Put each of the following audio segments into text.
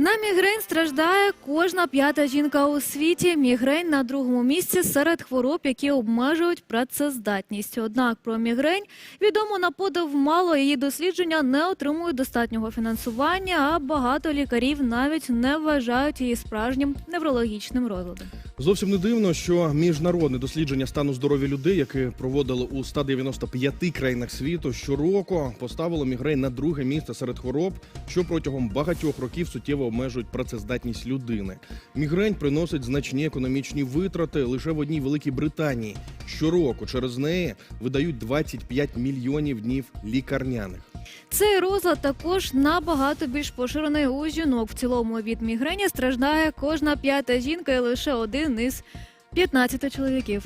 На мігрень страждає кожна п'ята жінка у світі. Мігрень на другому місці серед хвороб, які обмежують працездатність. Однак про мігрень відомо на подив мало. Її дослідження не отримують достатнього фінансування, а багато лікарів навіть не вважають її справжнім неврологічним розладом. Зовсім не дивно, що міжнародне дослідження стану здоров'я людей, яке проводили у 195 країнах світу, щороку поставило мігрень на друге місце серед хвороб, що протягом багатьох років суттєво обмежують працездатність людини. Мігрень приносить значні економічні витрати лише в одній Великій Британії. Щороку через неї видають 25 мільйонів днів лікарняних. Цей розлад також набагато більш поширений у жінок. В цілому від мігрені страждає кожна п'ята жінка і лише один із 15 чоловіків.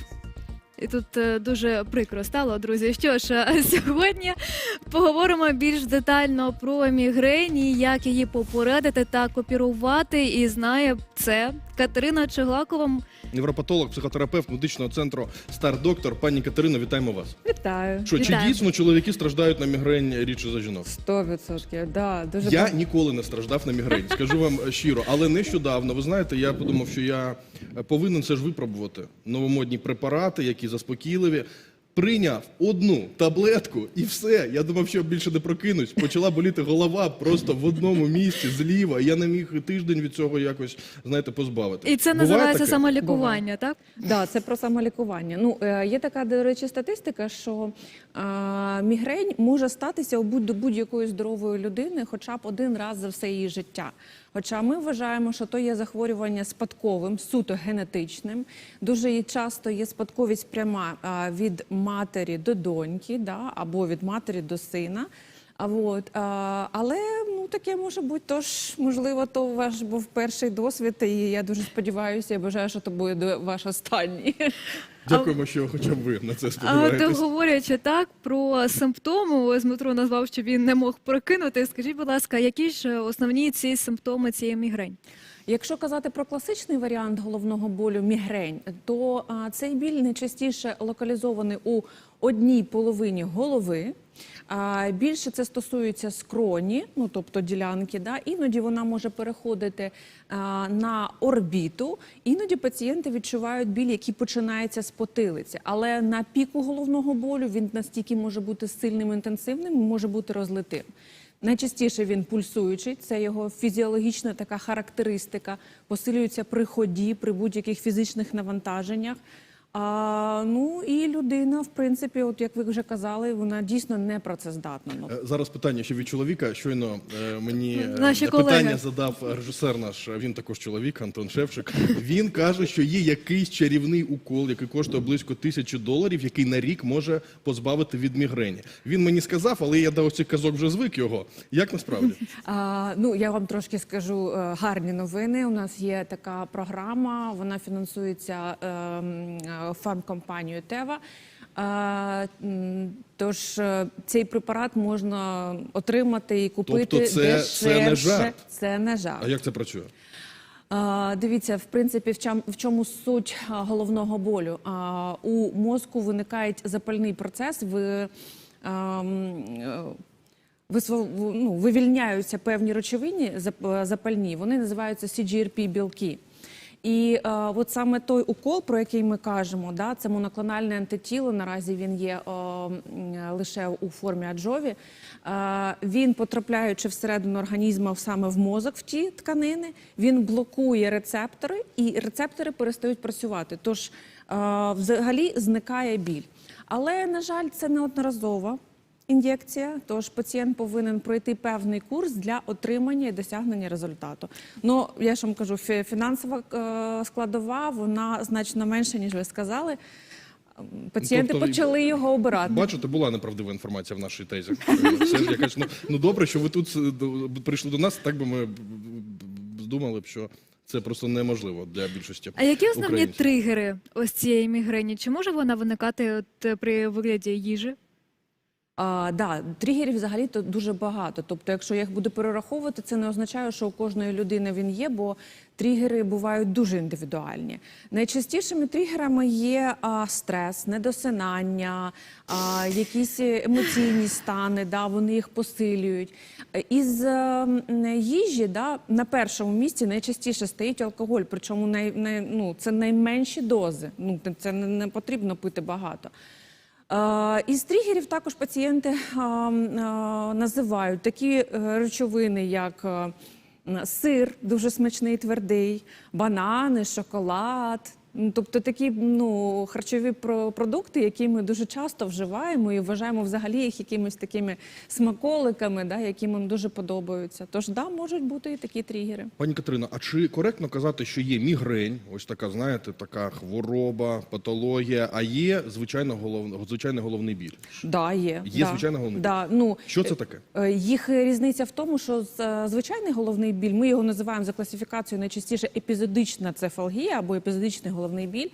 І тут е, дуже прикро стало, друзі. Що ж, а сьогодні поговоримо більш детально про мігрені, як її попередити та копірувати. І знає це Катерина Чеглакова. Невропатолог, психотерапевт медичного центру Стар Доктор. Пані Катерино, вітаємо вас. Вітаю. Що чи Вітаю. дійсно чоловіки страждають на мігрень рідше за жінок? Сто відсотків, да, дуже Я баг- ніколи не страждав на мігрень, скажу вам щиро. Але нещодавно, ви знаєте, я подумав, що я повинен це ж випробувати. Новомодні препарати, які заспокійливі. Прийняв одну таблетку і все. Я думав, що більше не прокинусь. Почала боліти голова просто в одному місці зліва. Я не міг тиждень від цього якось, знаєте, позбавити. І це Буває називається таке? самолікування, так? Да, це про самолікування. Ну, е, є така, до речі, статистика, що е, мігрень може статися у будь-якої здорової людини хоча б один раз за все її життя. Хоча ми вважаємо, що то є захворювання спадковим, суто генетичним. Дуже часто є спадковість пряма від матері до доньки, да, або від матері до сина. А от, а, але ну таке може бути. Тож, можливо, то ваш був перший досвід, і я дуже сподіваюся, я бажаю, що то буде ваш останній. Дякуємо, що хоча б ви на це А от говорячи так про симптоми, ось Дмитро назвав, що він не мог прокинути. Скажіть, будь ласка, які ж основні ці симптоми цієї мігрень? Якщо казати про класичний варіант головного болю мігрень, то а, цей біль найчастіше локалізований у одній половині голови. Більше це стосується скроні, ну тобто ділянки. Да? Іноді вона може переходити на орбіту. Іноді пацієнти відчувають біль, який починається з потилиці. Але на піку головного болю він настільки може бути сильним, інтенсивним, може бути розлитим. Найчастіше він пульсуючий, це його фізіологічна така характеристика, посилюється при ході, при будь-яких фізичних навантаженнях. А, ну і людина, в принципі, от як ви вже казали, вона дійсно не працездатна. Ну, Е, Зараз питання ще від чоловіка. Щойно е, мені е, Наші питання колеги. задав режисер наш. е, Він також чоловік, Антон Шевчик. Він каже, що є якийсь чарівний укол, який коштує близько тисячі доларів, який на рік може позбавити від мігрені. Він мені сказав, але я до цих казок вже звик його. Як насправді? А, ну, я вам трошки скажу гарні новини. У нас є така програма, вона фінансується е, фармкомпанією Тева. Тож е, цей препарат можна отримати і купити Тобто це- це не дешевше. жарт? Це не жарт. А як це працює? Дивіться, в принципі, в чому, суть головного болю? У мозку виникає запальний процес, ам, е, в- ну, вивільняються певні речовини запальні, вони називаються CGRP білки. І е, от саме той укол, про який ми кажемо, да, це моноклональне антитіло. Наразі він є е, м, лише у формі аджові. Е, він, потрапляючи всередину організму саме в мозок, в ті тканини, він блокує рецептори, і рецептори перестають працювати. Тож е, взагалі зникає біль. Але, на жаль, це неодноразово ін'єкція, тож пацієнт повинен пройти певний курс для отримання і досягнення результату. Ну я ж вам кажу, фінансова е, складова вона значно менша, ніж ви сказали. Пацієнти тобто, почали його обирати. Бачите, була неправдива інформація в нашій тезі. Все ж якась, ну, ну добре, що ви тут е, прийшли до нас, так би ми думали б, що це просто неможливо для більшості. А які основні українців. тригери ось цієї мігрені? Чи може вона виникати от, при вигляді їжі? А, да, тригерів взагалі то дуже багато. Тобто, якщо я їх буду перераховувати, це не означає, що у кожної людини він є, бо тригери бувають дуже індивідуальні. Найчастішими тригерами є а, стрес, недосинання, а, якісь емоційні стани, да, вони їх посилюють. Із е, м, їжі да, на першому місці найчастіше стоїть алкоголь, причому най, най, ну, це найменші дози. Ну, це не, не потрібно пити багато. Е, Із тригерів також пацієнти м, а, називають такі е, речовини, як е, сир, дуже смачний, твердий, банани, шоколад. Ну, Тобто такі ну, харчові про- продукти, які ми дуже часто вживаємо і вважаємо взагалі їх якимись такими смаколиками, да, які нам дуже подобаються. Тож да, можуть бути і такі тригери. Пані Катерино, а чи коректно казати, що є мігрень, ось така, знаєте, така хвороба, патологія, а є звичайно голов... звичайний головний біль? Да, є. Є да. звичайно головний біль? Да, ну, Що це таке? Е, Їх різниця в тому, що е, звичайний головний біль, ми його називаємо за класифікацією найчастіше епізодична цефалгія або епізодичний головний біль.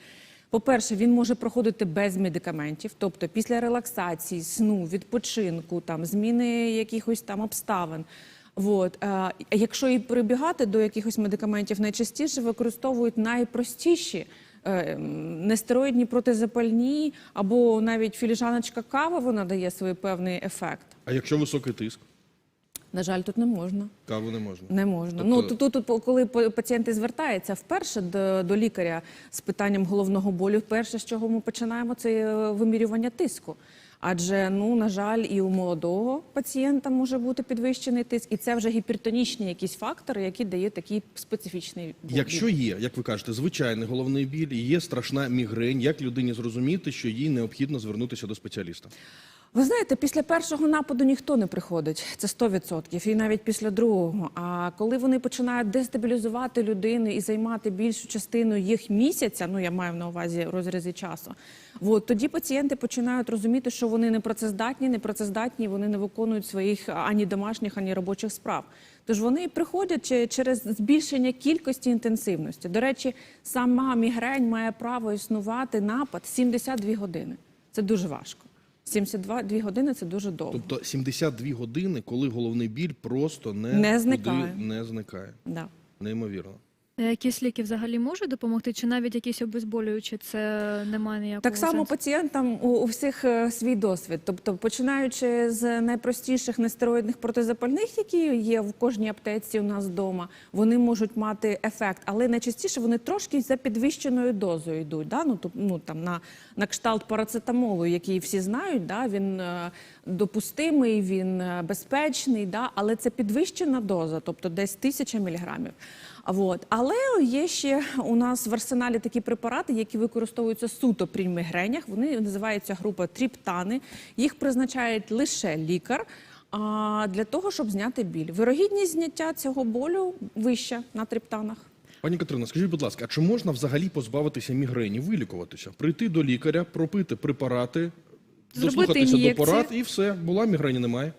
По-перше, він може проходити без медикаментів, тобто після релаксації, сну, відпочинку, там зміни якихось там обставин. От. Е, Якщо і прибігати до якихось медикаментів, найчастіше використовують найпростіші е, нестероїдні протизапальні або навіть філіжаночка кави вона дає свій певний ефект. А якщо високий тиск, На жаль, тут не можна. каву не можна. Не можна. Тобто- Ну тут, тут, тут, коли па- пацієнти звертаються вперше до, до лікаря з питанням головного болю, перше, з чого ми починаємо, це е, вимірювання тиску. Адже, ну на жаль, і у молодого пацієнта може бути підвищений тиск, і це вже гіпертонічні якісь фактори, які дають такий специфічний боль. Якщо є, як ви кажете, звичайний головний біль, і є страшна мігрень, як людині зрозуміти, що їй необхідно звернутися до спеціаліста? Ви знаєте, після першого нападу ніхто не приходить, це 100%, і навіть після другого. А коли вони починають дестабілізувати людину і займати більшу частину їх місяця, ну я маю на увазі розрізи часу, от, тоді пацієнти починають розуміти, що вони не працездатні, не працездатні, вони не виконують своїх ані домашніх, ані робочих справ. Тож вони приходять через збільшення кількості інтенсивності. До речі, сама мігрень має право існувати напад 72 години. Це дуже важко. 72 дві години це дуже довго. Тобто 72 години, коли головний біль просто не, Не зникає. куди не зникає. Да. Неймовірно. А Якісь ліки взагалі можуть допомогти, чи навіть якісь обезболюючі, це немає ніякого Так само сенсу? пацієнтам у, у всіх е, свій досвід. Тобто, починаючи з найпростіших нестероїдних протизапальних, які є в кожній аптеці у нас вдома, вони можуть мати ефект, але найчастіше вони трошки за підвищеною дозою йдуть. Да? Ну, тоб- ну, там, на, на кшталт парацетамолу, який всі знають, да? він е, допустимий, він е, безпечний, да? але це підвищена доза, тобто десь тисяча міліграмів. А Вот. Але є ще у нас в арсеналі такі препарати, які використовуються суто при мігренях. Вони називаються група тріптани. Їх призначають лише лікар а, для того, щоб зняти біль. Вирогідність зняття цього болю вища на тріптанах. Пані Катерина, скажіть, будь ласка, а чи можна взагалі позбавитися мігрені, вилікуватися, прийти до лікаря, пропити препарати, Зробити дослухатися до порад і все, була мігрені, немає?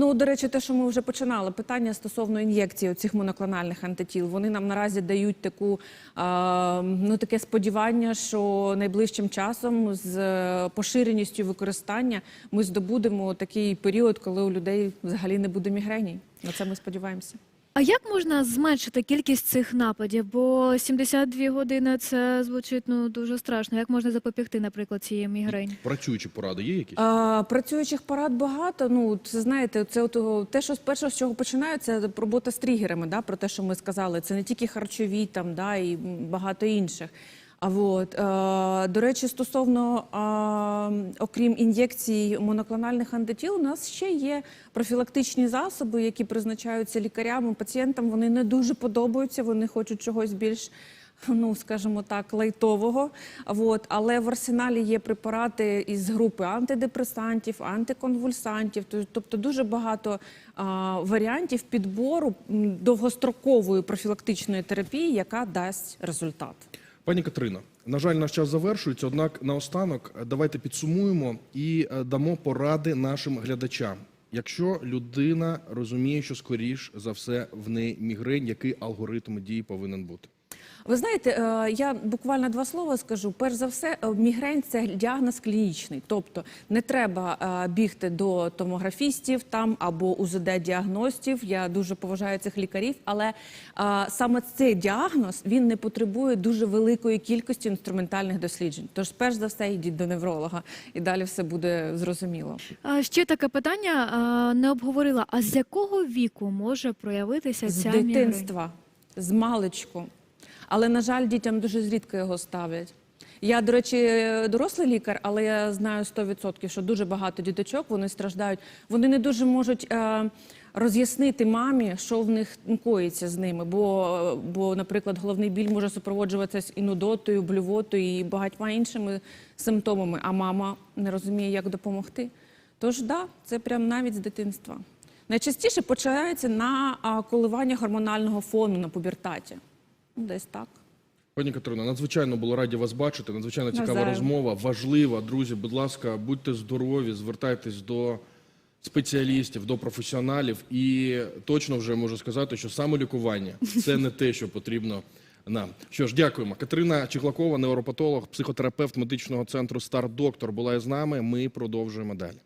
Ну, до речі, те, що ми вже починали, питання стосовно ін'єкції цих моноклональних антитіл, вони нам наразі дають таку, е, ну, таке сподівання, що найближчим часом з е, поширеністю використання ми здобудемо такий період, коли у людей взагалі не буде мігрені. На це ми сподіваємося. А як можна зменшити кількість цих нападів? Бо 72 години це звучить ну дуже страшно. Як можна запобігти, наприклад, цієї мігрені? Працюючі поради є якісь? А, працюючих порад багато. Ну, це знаєте, це от, те, що з першого з чого починається, це робота з тригерами, да, про те, що ми сказали. Це не тільки харчові там, да, і багато інших. А от, е, до речі, стосовно е, окрім ін'єкцій моноклональних антитіл, у нас ще є профілактичні засоби, які призначаються лікарям пацієнтам. Вони не дуже подобаються, вони хочуть чогось більш ну скажімо так, лайтового. От, але в арсеналі є препарати із групи антидепресантів, антиконвульсантів, тобто дуже багато а, варіантів підбору довгострокової профілактичної терапії, яка дасть результат. Пані Катерино, на жаль, наш час завершується. Однак, наостанок, е, давайте підсумуємо і е, дамо поради нашим глядачам. Якщо людина розуміє, що скоріш за все в неї мігрень, який алгоритм дії повинен бути? Ви знаєте, е, я буквально два слова скажу. Перш за все, е, мігрень це діагноз клінічний, тобто не треба е, бігти до томографістів там або УЗД-діагностів. Я дуже поважаю цих лікарів, але саме цей діагноз він не потребує дуже великої кількості інструментальних досліджень. Тож, перш за все, йдіть до невролога, і далі все буде зрозуміло. Ще таке питання не обговорила. А з якого віку може проявитися З ця мігрень? дитинства, з маличку. Але, на жаль, дітям дуже зрідко його ставлять. Я, до речі, дорослий лікар, але я знаю 100%, що дуже багато діточок вони страждають. Вони не дуже можуть е, роз'яснити мамі, що в них коїться з ними. Бо, бо, наприклад, головний біль може супроводжуватися і нудотою, блювотою і багатьма іншими симптомами, а мама не розуміє, як допомогти. Тож, да, це прям навіть з дитинства. Найчастіше починається на коливання гормонального фону на пубертаті. Ну, Десь так. Пані Катерино, надзвичайно було раді вас бачити. Надзвичайно цікава Навзаєм. розмова, важлива. Друзі, будь ласка, будьте здорові, звертайтесь до спеціалістів, до професіоналів. І точно вже можу сказати, що самолікування це не те, що потрібно нам. Що ж, дякуємо. Катерина Чехлакова, невропатолог, психотерапевт медичного центру Стар Доктор була із нами. Ми продовжуємо далі.